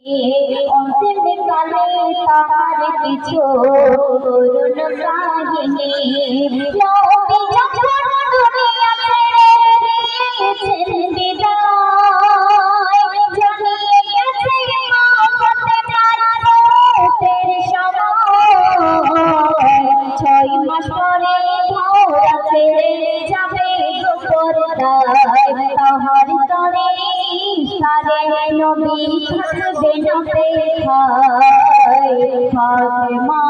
অন্তিম কালে তাহার কিছু করুণ কাহিনী নবী যখন দুনিয়া ছেড়ে দিয়েছেন বিদায় জানিয়ে গেছে মা ফাতেমার সময় ছয় মাস পরে ধরা ছেড়ে যাবে গোপরদায় তাহার তরে সারে নবী থাকবে না পেখায় ফাতেমা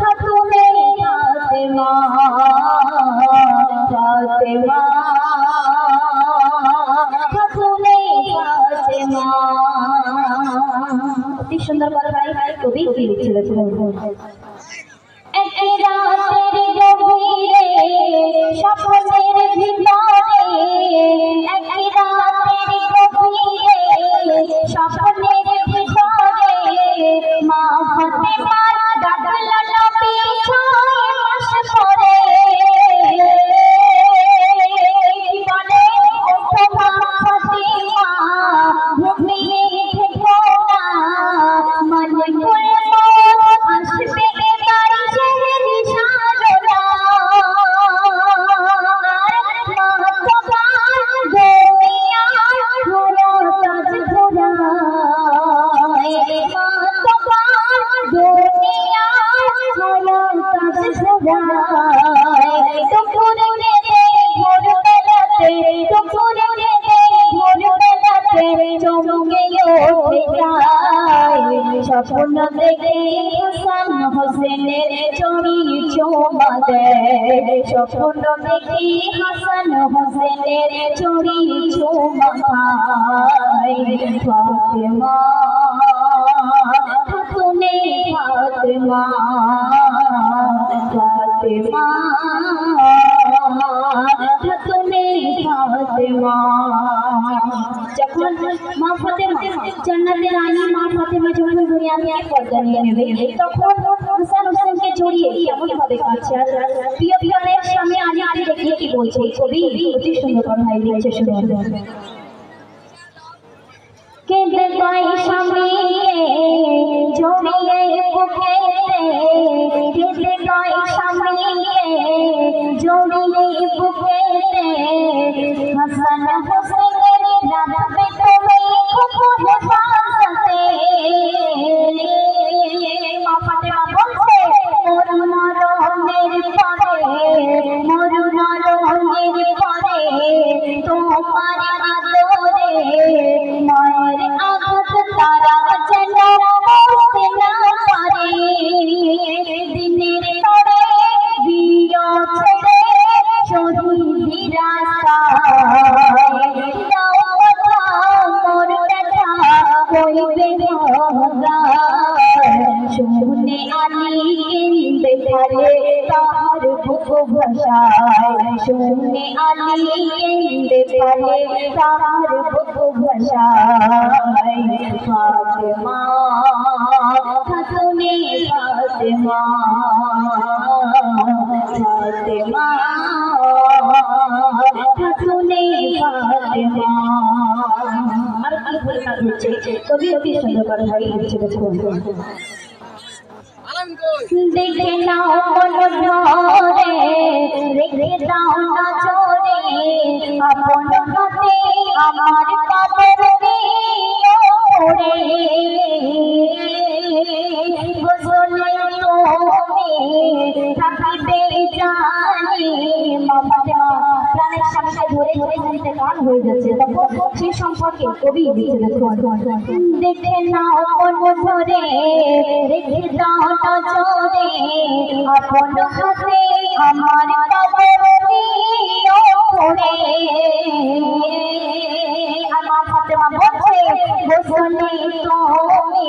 খাতুনে ফাতেমা ফাতেমা খাতুনে ফাতেমা অতি সুন্দর কথাই কবি কি ফাতেমার ডাকল নবী স্বপ্ন দেখে হাসান হোসেনের চড়ি চোমা দেয় স্বপ্ন দেখে হাসান হোসেনের চড়ি চোমা খায় ফাতেমা খাতুনে ফাতেমা ফাতেমা খাতুনে ফাতেমা যখন পর্দা নিয়ে নেবে। তখন হাসান হোসেনকে জড়িয়ে কেমন ভাবে কাছে প্রিয় প্রিয়নের সামনে আজ আজ দেখিয়ে কি বলছে? কবি অতি সুন্দর কথাই লিখছে শুনুন কেঁদে তাই স্বামীকে জড়িয়ে বুকেতে ভাষায় শুনে আলী কিনবে ঘরে তার বুক কবি অতি সুন্দর করে ভাই লিখছে দেখুন। দেখে নাও মন ধরে রেখে দাও না চোরে আপন হাতে আমার পাপের রে গোসলে তুমি থাকিবে প্রাণের সাথে ধরে ধরে ধরে গান সম্পর্কে কবি দেখে নাও ধরে চোরে আপন হাতে আমার আমার ফাতেমা বলছে গোসলে তুমি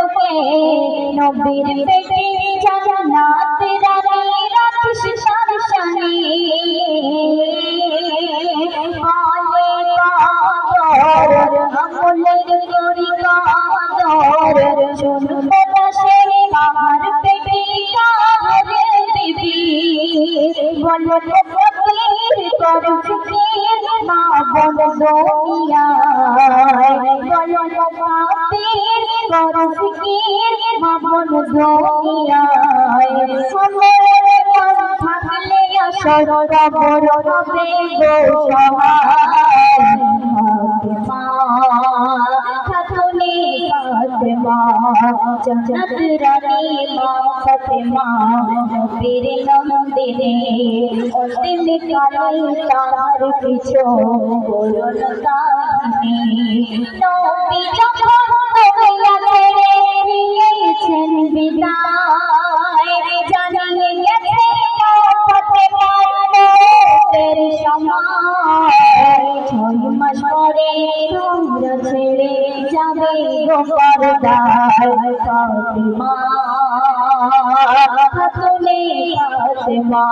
নবীর পেটে জান্নাত রানী রাখিস শানি বলে কাদর আমলের করি কাদর শোন কথা সে আমার পেটে কারে দিবি বলে ফকির কর ফকির মা বল বল দুনিয়ায় প্রাণ থাকলে আসর বড় রবে সহায় ফাতেমা ফাতেমা জান্নাত রানী মা ফাতেমা নবীর নন্দিনী অন্তিম কালে তার পিছু করুণ কাহিনী যাবে গো পরদায় ফাতেমা ফাতেমা